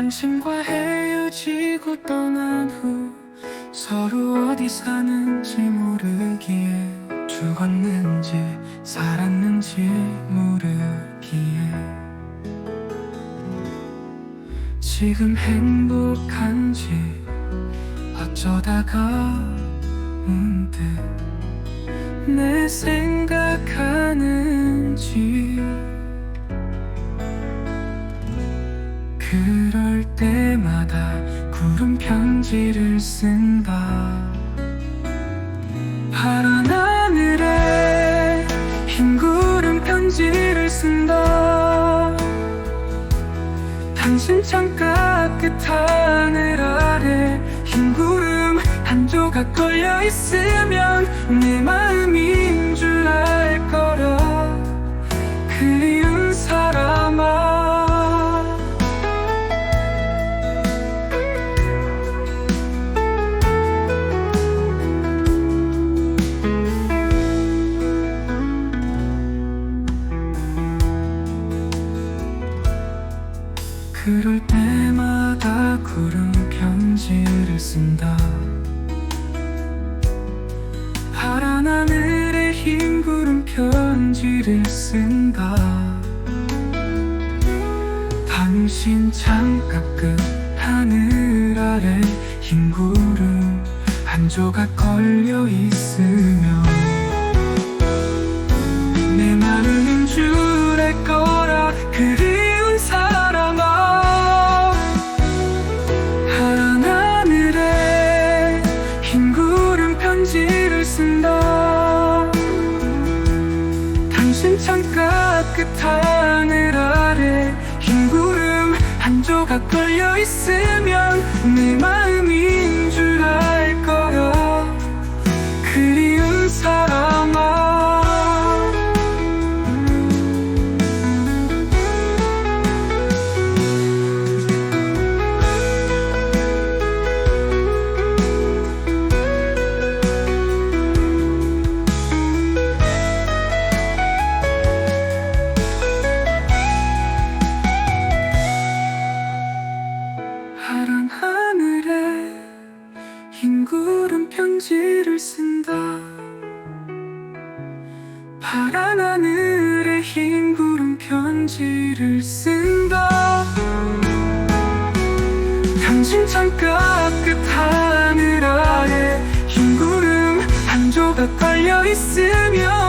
당신과 헤어지고 떠난 후 서로 어디 사는지 모르기에 죽었는지 살았는지 모르기에 지금 행복한지 어쩌다가 문득 내 생각하는지. 그럴 때마다 구름 편지를 쓴다. 파란 당신 창가 끝 하늘 아래 흰 구름 한 조각 걸려 있으면 내 마음인 그럴 때마다 구름 편지를 쓴다. 파란 하늘에 흰 구름 편지를 쓴다. 당신 창가 끝 하늘 아래 흰 구름 한 조각 걸려 있으면 끝 하늘 아래 흰 구름 한 조각 걸려 있으면 내 마음인 파란 하늘에 흰 구름 편지를 쓴다. 파란 하늘에 흰 구름 편지를 쓴다. 당신 창가 끝 하늘 아래 흰 구름 한 조각 걸려 있으면